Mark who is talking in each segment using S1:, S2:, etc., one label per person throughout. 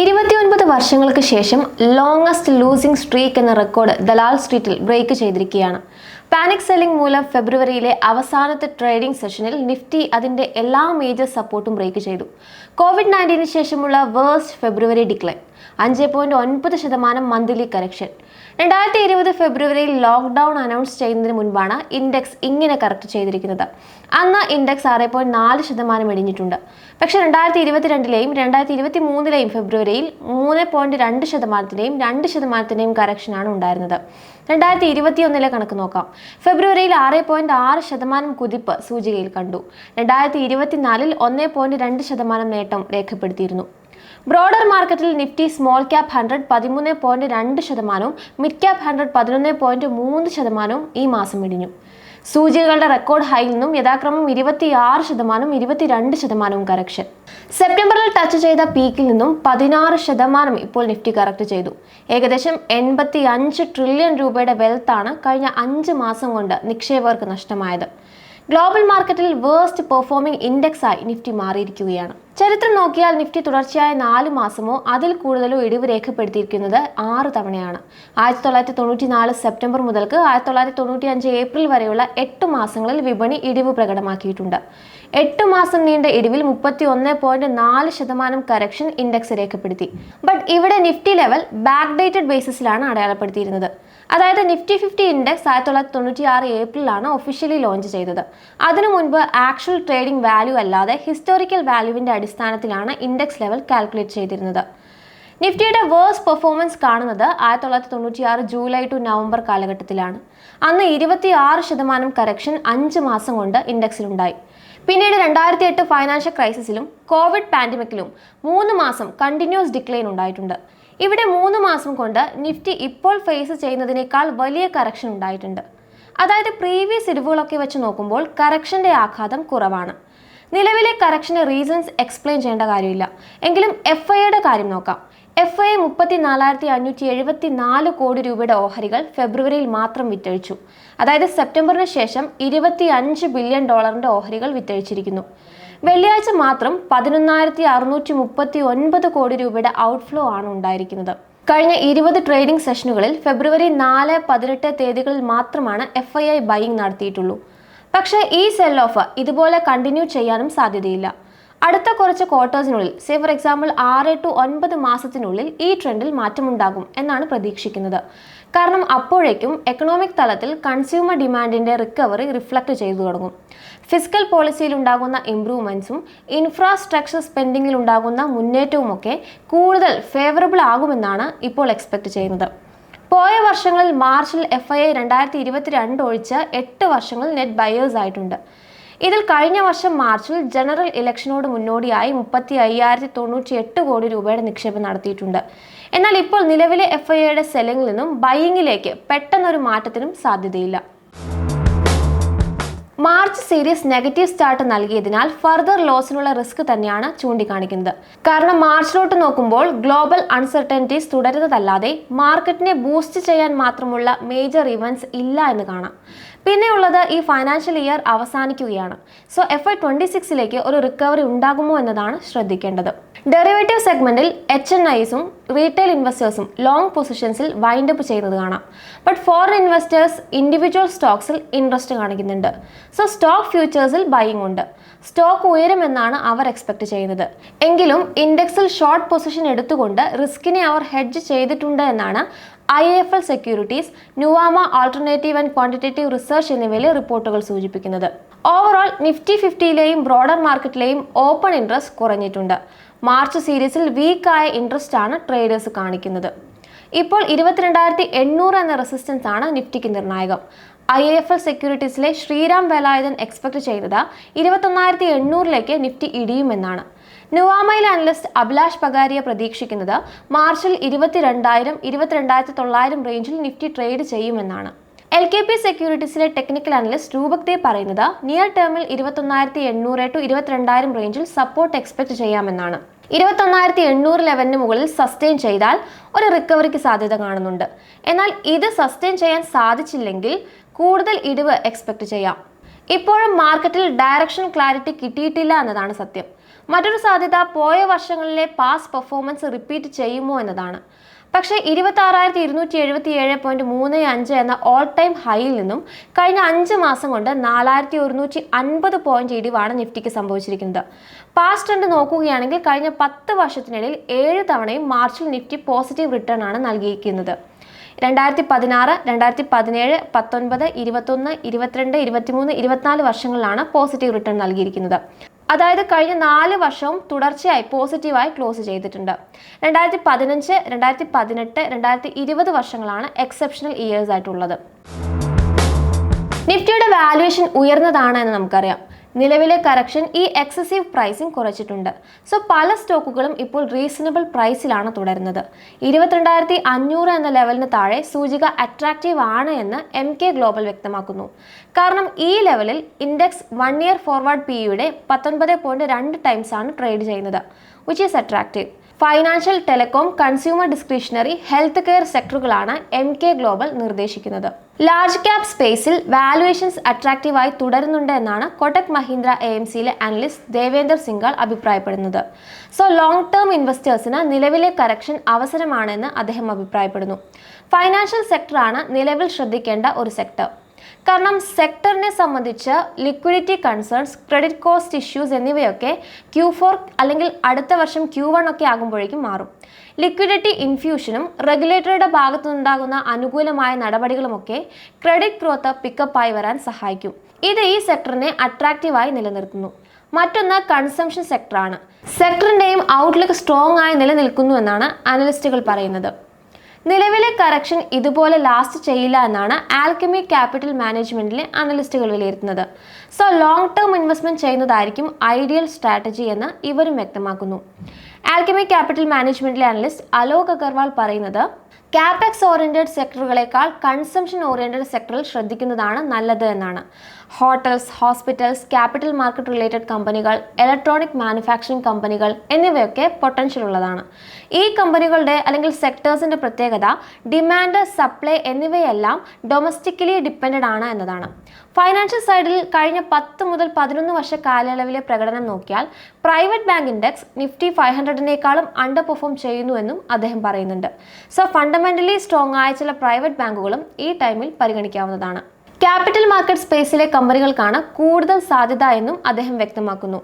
S1: ഇരുപത്തിയൊൻപത് വർഷങ്ങൾക്ക് ശേഷം ലോങ്ങസ്റ്റ് ലൂസിംഗ് സ്ട്രീക്ക് എന്ന റെക്കോർഡ് ദലാൽ സ്ട്രീറ്റിൽ ബ്രേക്ക് ചെയ്തിരിക്കുകയാണ്. പാനിക് സെല്ലിംഗ് മൂലം ഫെബ്രുവരിയിലെ അവസാനത്തെ ട്രേഡിംഗ് സെഷനിൽ നിഫ്റ്റി അതിന്റെ എല്ലാ മേജർ സപ്പോർട്ടും ബ്രേക്ക് ചെയ്തു. കോവിഡ് നയന്റീന് ശേഷമുള്ള വേഴ്സ്റ്റ് ഫെബ്രുവരി ഡിക്ലൈൻ അഞ്ച് പോയിന്റ് ഒൻപത് ശതമാനം മന്ത്ലി കറക്ഷൻ രണ്ടായിരത്തി ഇരുപത് ഫെബ്രുവരിയിൽ ലോക്ക്ഡൌൺ അനൗൺസ് ചെയ്യുന്നതിന് മുൻപാണ് ഇൻഡെക്സ് ഇങ്ങനെ കറക്റ്റ് ചെയ്തിരിക്കുന്നത്. അന്ന് ഇൻഡെക്സ് ആറ് പോയിന്റ് നാല് ശതമാനം ഇടിഞ്ഞിട്ടുണ്ട്. പക്ഷെ രണ്ടായിരത്തി ഇരുപത്തിരണ്ടിലെയും രണ്ടായിരത്തി ഇരുപത്തി മൂന്നിലെയും ഫെബ്രുവരിയിൽ മൂന്ന് പോയിന്റ് രണ്ട് ശതമാനത്തിന്റെയും രണ്ട് ശതമാനത്തിന്റെയും കറക്ഷനാണ് ഉണ്ടായിരുന്നത്. രണ്ടായിരത്തി ഇരുപത്തിയൊന്നിലെ കണക്ക് നോക്കാം. ഫെബ്രുവരിയിൽ ആറ് പോയിന്റ് ആറ് ശതമാനം കുതിപ്പ് സൂചികയിൽ കണ്ടു. രണ്ടായിരത്തി ഇരുപത്തിനാലിൽ ഒന്ന് പോയിന്റ് രണ്ട് ശതമാനം നേട്ടം രേഖപ്പെടുത്തിയിരുന്നു. ബ്രോഡർ മാർക്കറ്റിൽ നിഫ്റ്റി സ്മോൾ ക്യാപ് ഹൺഡ്രഡ് പതിമൂന്ന് പോയിന്റ് രണ്ട് ശതമാനവും മിഡ് ക്യാപ് ഹൺഡ്രഡ് പതിനൊന്ന് പോയിന്റ് മൂന്ന് ശതമാനവും ഈ മാസം ഇടിഞ്ഞു. സൂചികകളുടെ റെക്കോർഡ് ഹൈയിൽ നിന്നും യഥാക്രമം ഇരുപത്തിയാറ് ശതമാനവും ഇരുപത്തിരണ്ട് ശതമാനവും കറക്ഷൻ സെപ്റ്റംബറിൽ ടച്ച് ചെയ്ത പീക്കിൽ നിന്നും പതിനാറ് ശതമാനം ഇപ്പോൾ നിഫ്റ്റി കറക്റ്റ് ചെയ്തു. ഏകദേശം എൺപത്തി അഞ്ച് ട്രില്യൺ രൂപയുടെ വെൽത്താണ് കഴിഞ്ഞ അഞ്ച് മാസം കൊണ്ട് നിക്ഷേപകർക്ക് നഷ്ടമായത്. ഗ്ലോബൽ മാർക്കറ്റിൽ വേഴ്സ്റ്റ് പെർഫോമിംഗ് ഇൻഡെക്സ് ആയി നിഫ്റ്റി മാറിയിരിക്കുകയാണ്. ചരിത്രം നോക്കിയാൽ നിഫ്റ്റി തുടർച്ചയായ നാല് മാസമോ അതിൽ കൂടുതലോ ഇടിവ് രേഖപ്പെടുത്തിയിരിക്കുന്നത് ആറ് തവണയാണ്. ആയിരത്തി തൊള്ളായിരത്തി തൊണ്ണൂറ്റി നാല് സെപ്റ്റംബർ മുതൽക്ക് ആയിരത്തി തൊള്ളായിരത്തി തൊണ്ണൂറ്റി അഞ്ച് ഏപ്രിൽ വരെയുള്ള എട്ട് മാസങ്ങളിൽ വിപണി ഇടിവ് പ്രകടമാക്കിയിട്ടുണ്ട്. എട്ട് മാസം നീണ്ട ഇടിവിൽ മുപ്പത്തി ഒന്ന് പോയിന്റ് നാല് ശതമാനം കറക്ഷൻ ഇൻഡെക്സ് രേഖപ്പെടുത്തി. ബട്ട് ഇവിടെ നിഫ്റ്റി ലെവൽ ബാക്ക് ഡേറ്റഡ് ബേസിസിലാണ് അടയാളപ്പെടുത്തിയിരുന്നത്. അതായത് നിഫ്റ്റി ഫിഫ്റ്റി ഇൻഡെക്സ് ആയിരത്തി തൊള്ളായിരത്തി തൊണ്ണൂറ്റി ആറ് ഏപ്രിലാണ് ഒഫീഷ്യലി ലോഞ്ച് ചെയ്തത്. അതിനു മുൻപ് ആക്ച്വൽ ട്രേഡിംഗ് വാല്യൂ അല്ലാതെ ഹിസ്റ്റോറിക്കൽ വാല്യൂവിന്റെ അടിസ്ഥാനത്തിലാണ് ഇൻഡെക്സ് ലെവൽ കാൽക്കുലേറ്റ് ചെയ്തിരുന്നത്. നിഫ്റ്റിയുടെ വേഴ്സ് പെർഫോമൻസ് കാണുന്നത് ആയിരത്തി തൊള്ളായിരത്തി തൊണ്ണൂറ്റി ആറ് ജൂലൈ ടു നവംബർ കാലഘട്ടത്തിലാണ്. അന്ന് ഇരുപത്തി ആറ് ശതമാനം കറക്ഷൻ അഞ്ച് മാസം കൊണ്ട് ഇൻഡെക്സിലുണ്ടായി പിന്നീട് രണ്ടായിരത്തി എട്ട് ഫൈനാൻഷ്യൽ ക്രൈസിസിലും കോവിഡ് പാൻഡമിക്കിലും മൂന്ന് മാസം കണ്ടിന്യൂസ് ഡിക്ലൈൻ ഉണ്ടായിട്ടുണ്ട്. ഇവിടെ മൂന്ന് മാസം കൊണ്ട് നിഫ്റ്റി ഇപ്പോൾ ഫേസ് ചെയ്യുന്നതിനേക്കാൾ വലിയ കറക്ഷൻ ഉണ്ടായിട്ടുണ്ട്. അതായത് പ്രീവിയസ് ഇടിവുകളൊക്കെ വെച്ച് നോക്കുമ്പോൾ കറക്ഷന്റെ ആഘാതം കുറവാണ്. നിലവിലെ കറക്ഷന്റെ റീസൺസ് എക്സ്പ്ലെയിൻ ചെയ്യേണ്ട കാര്യമില്ല. എങ്കിലും എഫ് ഐയുടെ കാര്യം നോക്കാം. എഫ് ഐ മുപ്പത്തി നാലായിരത്തി അഞ്ഞൂറ്റി എഴുപത്തി നാല് കോടി രൂപയുടെ ഓഹരികൾ ഫെബ്രുവരിയിൽ മാത്രം വിറ്റഴിച്ചു. അതായത് സെപ്റ്റംബറിന് ശേഷം ഇരുപത്തി അഞ്ച് ബില്യൺ ഡോളറിന്റെ ഓഹരികൾ വിറ്റഴിച്ചിരിക്കുന്നു. വെള്ളിയാഴ്ച മാത്രം പതിനൊന്നായിരത്തി അറുന്നൂറ്റി മുപ്പത്തി ഒൻപത് കോടി രൂപയുടെ ഔട്ട്ഫ്ലോ ആണ് ഉണ്ടായിരിക്കുന്നത്. കഴിഞ്ഞ ഇരുപത് ട്രേഡിംഗ് സെഷനുകളിൽ ഫെബ്രുവരി നാല് പതിനെട്ട് തീയതികളിൽ മാത്രമാണ് എഫ് ഐ ഐ ബൈയിങ് നടത്തിയിട്ടുള്ളൂ. പക്ഷേ ഈ സെൽ ഓഫ് ഇതുപോലെ കണ്ടിന്യൂ ചെയ്യാനും സാധ്യതയില്ല. അടുത്ത കുറച്ച് ക്വാർട്ടേഴ്സിനുള്ളിൽ സേ ഫോർ എക്സാമ്പിൾ ആറ് ടു ഒൻപത് മാസത്തിനുള്ളിൽ ഈ ട്രെൻഡിൽ മാറ്റമുണ്ടാകും എന്നാണ് പ്രതീക്ഷിക്കുന്നത്. കാരണം അപ്പോഴേക്കും എക്കണോമിക് തലത്തിൽ കൺസ്യൂമർ ഡിമാൻഡിന്റെ റിക്കവറി റിഫ്ലക്ട് ചെയ്തു തുടങ്ങും. ഫിസിക്കൽ പോളിസിയിൽ ഉണ്ടാകുന്ന ഇംപ്രൂവ്മെന്റ്സും ഇൻഫ്രാസ്ട്രക്ചർ സ്പെൻഡിങ്ങിൽ ഉണ്ടാകുന്ന മുന്നേറ്റവുമൊക്കെ കൂടുതൽ ഫേവറബിൾ ആകുമെന്നാണ് ഇപ്പോൾ എക്സ്പെക്ട് ചെയ്യുന്നത്. പോയ വർഷങ്ങളിൽ മാർച്ചിൽ എഫ് ഐ രണ്ടായിരത്തി ഒഴിച്ച് എട്ട് വർഷങ്ങൾ നെറ്റ് ബയേഴ്സ് ആയിട്ടുണ്ട്. ഇതിൽ കഴിഞ്ഞ വർഷം മാർച്ചിൽ ജനറൽ ഇലക്ഷനോട് മുന്നോടിയായി മുപ്പത്തി അയ്യായിരത്തി തൊണ്ണൂറ്റി എട്ട് കോടി രൂപയുടെ നിക്ഷേപം നടത്തിയിട്ടുണ്ട്. എന്നാൽ ഇപ്പോൾ നിലവിലെ എഫ് ഐ എയുടെ സെല്ലിംഗിൽ നിന്നും ബൈയിങ്ങിലേക്ക് പെട്ടെന്നൊരു മാറ്റത്തിനും സാധ്യതയില്ല. മാർച്ച് സീരീസ് നെഗറ്റീവ് സ്റ്റാർട്ട് നൽകിയതിനാൽ ഫർദർ ലോസിനുള്ള റിസ്ക് തന്നെയാണ് ചൂണ്ടിക്കാണിക്കുന്നത്. കാരണം മാർച്ചിലോട്ട് നോക്കുമ്പോൾ ഗ്ലോബൽ അൺസർട്ടനിറ്റീസ് തുടരുന്നതല്ലാതെ മാർക്കറ്റിനെ ബൂസ്റ്റ് ചെയ്യാൻ മാത്രമുള്ള മേജർ ഇവന്റ്സ് ഇല്ല എന്ന് കാണാം. പിന്നെ ഉള്ളത് ഈ ഫൈനാൻഷ്യൽ ഇയർ അവസാനിക്കുകയാണ്. സോ എഫ് ഐ ട്വന്റി സിക്സിലേക്ക് ഒരു റിക്കവറി ഉണ്ടാകുമോ എന്നതാണ് ശ്രദ്ധിക്കേണ്ടത്. ഡെറിവേറ്റീവ് സെഗ്മെന്റിൽ എച്ച് എൻ ഐസും റീറ്റെയിൽ ഇൻവെസ്റ്റേഴ്സും ലോങ് പൊസിഷൻസിൽ വൈൻഡ് അപ്പ് ചെയ്യുന്നത് കാണാം. ബട്ട് ഫോറിൻ ഇൻവെസ്റ്റേഴ്സ് ഇൻഡിവിജ്വൽ സ്റ്റോക്സിൽ ഇൻട്രസ്റ്റ് കാണിക്കുന്നുണ്ട്. സോ സ്റ്റോക്ക് ഫ്യൂച്ചേഴ്സിൽ ബൈയിങ് ഉണ്ട്. സ്റ്റോക്ക് ഉയരുമെന്നാണ് അവർ എക്സ്പെക്ട് ചെയ്യുന്നത്. എങ്കിലും ഇൻഡെക്സിൽ ഷോർട്ട് പൊസിഷൻ എടുത്തുകൊണ്ട് റിസ്കിനെ അവർ ഹെഡ്ജ് ചെയ്തിട്ടുണ്ട് എന്നാണ് I F L securities Nuvama alternative and quantitative research എന്നിവയിലെ റിപ്പോർട്ടുകൾ സൂചിപ്പിക്കുന്നത്. ഓവറോൾ നിഫ്റ്റി ഫിഫ്റ്റിയിലെയും ബ്രോഡർ മാർക്കറ്റിലെയും ഓപ്പൺ ഇൻട്രസ്റ്റ് കുറഞ്ഞിട്ടുണ്ട്. മാർച്ച് സീരീസിൽ വീക്കായ ഇൻട്രസ്റ്റ് ആണ് ട്രേഡേഴ്സ് കാണിക്കുന്നത്. ഇപ്പോൾ ഇരുപത്തിരണ്ടായിരത്തി എണ്ണൂറ് എന്ന റെസിസ്റ്റൻസ് ആണ് നിഫ്റ്റിക്ക് നിർണായകം. ഐ എഫ് എൽ സെക്യൂരിറ്റീസിലെ ശ്രീറാം വേലായുധൻ എക്സ്പെക്ട് ചെയ്തത് ഇരുപത്തൊന്നായിരത്തി എണ്ണൂറിലേക്ക് നിഫ്റ്റി ഇടിയുമെന്നാണ്. നുവാമയിലെ അനലിസ്റ്റ് അഭിലാഷ് പകാരിയ പ്രതീക്ഷിക്കുന്നത് മാർച്ചിൽ ഇരുപത്തിരണ്ടായിരം ഇരുപത്തിരണ്ടായിരത്തി തൊള്ളായിരം റേഞ്ചിൽ നിഫ്റ്റി ട്രേഡ് ചെയ്യുമെന്നാണ്. എൽ കെ പി സെക്യൂരിറ്റീസിലെ ടെക്നിക്കൽ അനലിസ്റ്റ് രൂപക് ദേ പറയുന്നത് നിയർ ടേമിൽ ഇരുപത്തൊന്നായിരത്തി എണ്ണൂറ് ടു ഇരുപത്തിരണ്ടായിരം റേഞ്ചിൽ സപ്പോർട്ട് എക്സ്പെക്ട് ചെയ്യാമെന്നാണ്. ഇരുപത്തൊന്നായിരത്തി എണ്ണൂറ് ലെവലിന് മുകളിൽ സസ്റ്റെയിൻ ചെയ്താൽ ഒരു റിക്കവറിക്ക് സാധ്യത കാണുന്നുണ്ട്. എന്നാൽ ഇത് സസ്റ്റെയിൻ ചെയ്യാൻ സാധിച്ചില്ലെങ്കിൽ കൂടുതൽ ഇടിവ് എക്സ്പെക്ട് ചെയ്യാം. ഇപ്പോഴും മാർക്കറ്റിൽ ഡയറക്ഷൻ ക്ലാരിറ്റി കിട്ടിയിട്ടില്ല എന്നതാണ് സത്യം. മറ്റൊരു സാധ്യത പോയ വർഷങ്ങളിലെ പാസ് പെർഫോമൻസ് റിപ്പീറ്റ് ചെയ്യുമോ എന്നതാണ്. പക്ഷേ ഇരുപത്തി ആറായിരത്തി ഇരുന്നൂറ്റി എഴുപത്തി ഏഴ് പോയിന്റ് മൂന്ന് അഞ്ച് എന്ന ഓൾ ടൈം ഹൈയിൽ നിന്നും കഴിഞ്ഞ അഞ്ച് മാസം കൊണ്ട് നാലായിരത്തി ഒരുന്നൂറ്റി അൻപത് പോയിന്റ് ഇടിവാണ് നിഫ്റ്റിക്ക് സംഭവിച്ചിരിക്കുന്നത്. പാസ്റ്റ് ട്രെൻഡ് നോക്കുകയാണെങ്കിൽ കഴിഞ്ഞ പത്ത് വർഷത്തിനിടയിൽ ഏഴ് തവണയും മാർച്ചിൽ നിഫ്റ്റി പോസിറ്റീവ് റിട്ടേൺ ആണ് നൽകിയിരിക്കുന്നത്. രണ്ടായിരത്തി പതിനാറ് രണ്ടായിരത്തി പതിനേഴ് പത്തൊൻപത് ഇരുപത്തൊന്ന് ഇരുപത്തിരണ്ട് ഇരുപത്തിമൂന്ന് ഇരുപത്തിനാല് വർഷങ്ങളിലാണ് പോസിറ്റീവ് റിട്ടേൺ നൽകിയിരിക്കുന്നത്. അതായത് കഴിഞ്ഞ നാല് വർഷവും തുടർച്ചയായി പോസിറ്റീവായി ക്ലോസ് ചെയ്തിട്ടുണ്ട്. രണ്ടായിരത്തി പതിനഞ്ച് രണ്ടായിരത്തി പതിനെട്ട് രണ്ടായിരത്തി ഇരുപത് വർഷങ്ങളാണ് എക്സെപ്ഷണൽ ഇയേഴ്സ് ആയിട്ടുള്ളത് നിഫ്റ്റിയുടെ വാല്യുവേഷൻ ഉയർന്നതാണ് എന്ന് നമുക്കറിയാം. നിലവിലെ കറക്ഷൻ ഈ എക്സസീവ് പ്രൈസിംഗ് കുറച്ചിട്ടുണ്ട്. സോ പല സ്റ്റോക്കുകളും ഇപ്പോൾ റീസണബിൾ പ്രൈസിലാണ് തുടരുന്നത്. ഇരുപത്തിരണ്ടായിരത്തി അഞ്ഞൂറ് എന്ന ലെവലിന് താഴെ സൂചിക അട്രാക്റ്റീവ് ആണ് എന്ന് എം കെ ഗ്ലോബൽ വ്യക്തമാക്കുന്നു. കാരണം ഈ ലെവലിൽ index one year forward P യുടെ പത്തൊൻപത് പോയിന്റ് രണ്ട് ടൈംസ് ആണ് ട്രേഡ് ചെയ്യുന്നത് which is attractive financial telecom consumer discretionary health care സെക്ടറുകളാണ് M K global നിർദ്ദേശിക്കുന്നത്. ലാർജ് ക്യാപ് സ്പേസിൽ വാലുവേഷൻസ് അട്രാക്റ്റീവായി തുടരുന്നുണ്ട് എന്നാണ് കൊട്ടക് മഹീന്ദ്ര എ എം സിയിലെ അനലിസ്റ്റ് ദേവേന്ദർ സിംഗാൾ അഭിപ്രായപ്പെടുന്നത്. സോ ലോങ് ടേം ഇൻവെസ്റ്റേഴ്സിന് നിലവിലെ കറക്ഷൻ അവസരമാണെന്ന് അദ്ദേഹം അഭിപ്രായപ്പെടുന്നു. ഫൈനാൻഷ്യൽ സെക്ടറാണ് നിലവിൽ ശ്രദ്ധിക്കേണ്ട ഒരു സെക്ടർ കാരണം സെക്ടറിനെ സംബന്ധിച്ച് liquidity concerns credit cost issues എന്നിവയൊക്കെ ക്യൂ ഫോർ അല്ലെങ്കിൽ അടുത്ത വർഷം ക്യൂ വൺ ഒക്കെ ആകുമ്പോഴേക്കും മാറും. ലിക്വിഡിറ്റി ഇൻഫ്യൂഷനും റെഗുലേറ്ററുടെ ഭാഗത്തുനിന്നുണ്ടാകുന്ന അനുകൂലമായ നടപടികളുമൊക്കെ ക്രെഡിറ്റ് ഗ്രോത്ത് പിക്കപ്പായി വരാൻ സഹായിക്കും. ഇത് ഈ സെക്ടറിനെ അട്രാക്റ്റീവായി നിലനിർത്തുന്നു. മറ്റൊന്ന് കൺസംഷൻ സെക്ടറാണ് സെക്ടറിന്റെയും ഔട്ട്ലുക്ക് സ്ട്രോങ് ആയി നിലനിൽക്കുന്നു എന്നാണ് അനലിസ്റ്റുകൾ പറയുന്നത്. നിലവിലെ കറക്ഷൻ ഇതുപോലെ ലാസ്റ്റ് ചെയ്യില്ല എന്നാണ് ആൽക്കമി ക്യാപിറ്റൽ മാനേജ്മെന്റിലെ അനലിസ്റ്റുകൾ വിലയിരുത്തുന്നത്. സോ ലോങ് ടേം ഇൻവെസ്റ്റ്മെന്റ് ചെയ്യുന്നതായിരിക്കും ഐഡിയൽ സ്ട്രാറ്റജി എന്ന് ഇവരും വ്യക്തമാക്കുന്നു. ആൽക്കമി ക്യാപിറ്റൽ മാനേജ്മെന്റിലെ അനലിസ്റ്റ് അലോക് അഗർവാൾ പറയുന്നത് ക്യാപെക്സ് ഓറിയന്റഡ് സെക്ടറുകളേക്കാൾ കൺസംഷൻ ഓറിയന്റഡ് സെക്ടറിൽ ശ്രദ്ധിക്കുന്നതാണ് നല്ലത് എന്നാണ്. Hotels hospitals capital market related കമ്പനികൾ ഇലക്ട്രോണിക് മാനുഫാക്ചറിംഗ് കമ്പനികൾ എന്നിവയൊക്കെ പൊട്ടൻഷ്യൽ ഉള്ളതാണ്. ഈ കമ്പനികളുടെ അല്ലെങ്കിൽ സെക്ടേഴ്സിന്റെ പ്രത്യേകത ഡിമാൻഡ് സപ്ലൈ എന്നിവയെല്ലാം ഡൊമസ്റ്റിക്കലി ഡിപ്പെൻഡഡ് ആണ് എന്നതാണ്. ഫൈനാൻഷ്യൽ സൈഡിൽ കഴിഞ്ഞ പത്ത് മുതൽ പതിനൊന്ന് വർഷ കാലയളവിലെ പ്രകടനം നോക്കിയാൽ private bank index Nifty five ഹൺഡ്രഡിനേക്കാളും under perform ചെയ്യുന്നുവെന്നും അദ്ദേഹം പറയുന്നുണ്ട്. സോ ഫണ്ടമെന്റലി സ്ട്രോങ് ആയ ചില പ്രൈവറ്റ് ബാങ്കുകളും ഈ ടൈമിൽ പരിഗണിക്കാവുന്നതാണ്. ക്യാപിറ്റൽ മാർക്കറ്റ് സ്പേസിലെ കമ്പനികൾക്കാണ് കൂടുതൽ സാധ്യത എന്നും അദ്ദേഹം വ്യക്തമാക്കുന്നു.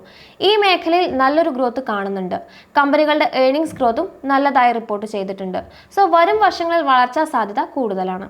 S1: ഈ മേഖലയിൽ നല്ലൊരു ഗ്രോത്ത് കാണുന്നുണ്ട്. കമ്പനികളുടെ ഏർണിംഗ്സ് ഗ്രോത്തും നല്ലതായി റിപ്പോർട്ട് ചെയ്തിട്ടുണ്ട്. സോ വരും വർഷങ്ങളിൽ വളർച്ചാ സാധ്യത കൂടുതലാണ്.